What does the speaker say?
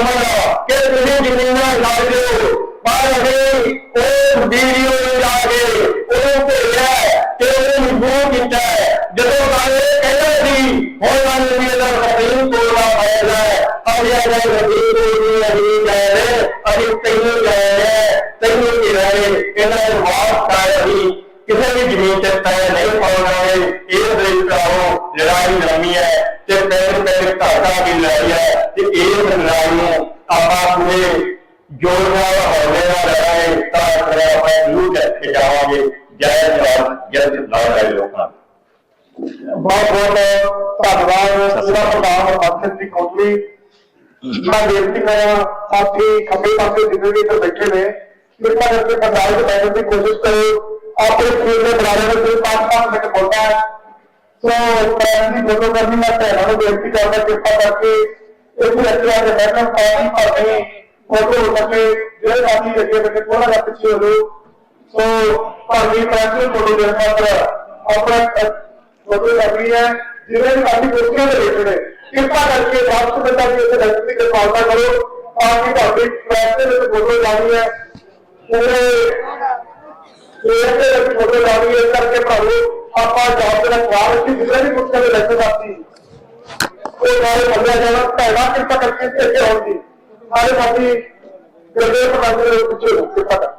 ਅਮਰ ਕਿ ਤੁਸੀਂ ਜ਼ਮੀਨਾਂ ਲੱਗ ਦਿਓ ਪਰ ਅਸੀਂ ਉਹ ਵੀਡੀਓ ਨੂੰ ਲਾ ਕੇ ਉਹਨੂੰ ਭੇਜਿਆ ਤੇ ਉਹਨੂੰ ਮਜਬੂਰ ਕੀਤਾ ਜਦੋਂ ਕਾਲੇ ਕਹਿੰਦਾ ਸੀ ਹੁਣ ਸਾਨੂੰ ਵੀ ਇਹਦਾ ਰਹੀਮ ਤੋੜਨਾ ਪਏਗਾ ਅਸੀਂ ਆਪਣੇ ਰਹੀਮ ਤੋੜਨੀ ਨਹੀਂ ਜਾ ਰਹੇ ਅਸੀਂ ਤੈਨੂੰ ਜਾ ਰਹੇ ਤੈਨੂੰ ਹੀ ਰਹੇ ਇਹਨਾਂ ਦੇ ਵਾਸ ਕਰ ਰਹੀ ਕਿਸੇ ਵੀ ਜ਼ਮੀਨ ਤੇ ਪੈ ਨਹੀਂ ਪਾਉਣਾ ਹੈ ਇਹ ਦੇ ਲੜਾਈ ਲੰਮੀ ਹੈ ਤੇ ਲੜਾਈ ਹੈ ਤੇ ਇਹ ਲੜਾਈ ਨੂੰ ਆਪਾਂ ਪੂਰੇ ਜੋਰ ਨਾਲ ਹੌਲੇ ਨਾਲ ਲੜਾਈ ਤਾਂ ਕਰਿਆ ਆਪਾਂ ਜ਼ਰੂਰ ਜਿੱਤ ਜਾਵਾਂਗੇ ਜੈ ਜਵਾਨ ਜੈ ਨਾਲ ਹੈ ਲੋਕਾਂ ਬਹੁਤ ਬਹੁਤ ਧੰਨਵਾਦ ਜ਼ਿਲ੍ਹਾ ਪ੍ਰਧਾਨ ਹਰਮਨ ਦੀ ਕੌਂਸਲੀ ਮੈਂ ਬੇਨਤੀ ਕਰਾਂ ਸਾਥੀ ਖੱਬੇ ਪਾਸੇ ਜਿੰਨੇ ਵੀ ਇੱਧਰ ਬੈਠੇ ਨੇ ਕਿਰਪਾ ਕਰਕੇ ਪੰਡਾਲ ਚ ਬੈਠਣ ਦੀ ਕੋਸ਼ਿਸ਼ ਕਰੋ ਆਪਣੇ ਸਕੂਲ ਦੇ ਬੁਲਾਰੇ ਨੂੰ ਕੋਈ ਪੰਜ ਪੰਜ ਮਿੰਟ ਬੋਲਣਾ ਹੈ ਸੋ ਪ੍ਰੈਸ ਦੀ ਫੋਟੋ ਕਰਨੀ ਮੈਂ ਭੈਣਾਂ ਨੂੰ ਬੇਨਤੀ ਕਰਦਾ ਕਿਰਪਾ ਕਰਕੇ ਇੱਥੇ ਅੱਗੇ ਆ ਬੈਠਣ ਪਾਣੀ ਭਰਨੀ ਫੋਟੋ ਸਕੇ ਜਿਹੜੇ ਸਾਥੀ ਅੱਗੇ ਬੈਠੇ ਥੋੜਾ ਜਿਹਾ ਪਿੱਛੇ ਹੋ ਜਾਓ। ਸੋ ਭਾਵੇਂ ਪ੍ਰੈਸ ਫੋਟੋ ਦੇਣ ਖਾਤਰ ਆਪਣਾ ਫੋਟੋ ਲੱਗਣੀ ਹੈ ਜਿਹੜੇ ਸਾਡੀ ਕੁਰਸੀਆਂ ਦੇ ਬੈਠੇ ਨੇ। ਕਿਰਪਾ ਕਰਕੇ ਵਾਪਸ ਬੰਦਾ ਵੀ ਇੱਥੇ ਬੈਠਣ ਦੀ ਕਿਰਪਾਲਤਾ ਕਰੋ। ਤਾਂ ਕਿ ਤੁਹਾਡੀ ਦੇ ਵਿੱਚ ਫੋਟੋ ਲਾਣੀ ਹੈ। ਪੂਰੇ ਇਹ ਦੇ ਵਿੱਚ ਫੋਟੋ ਲਾਣੀ ਹੈ ਕਰਕੇ ਭਾਵੇਂ ਆਪਾਂ ਜਵਾਬ ਦੇਣਾ ਸਵਾਲ ਸੀ ਜਿਹੜੇ ਵੀ ਕੁਰਸੀਆਂ ਦੇ ਬੈਠੇ ਸਾਥੀ ਉਹ ਸਾਰੇ ਬੰਦਿਆ ਜਾਣਾ ਭੈਣਾ ਕਿਰਪਾ ਕਰਕੇ ਇੱਥੇ ਆਉਣ ਦੀ ਸਾਰੇ ਸਾਥੀ ਗੁਰਦੇਵ ਪ੍ਰਬੰਧ ਦੇ ਪਿੱਛੇ ਹੋ ਕਿਰਪਾ ਕਰਕੇ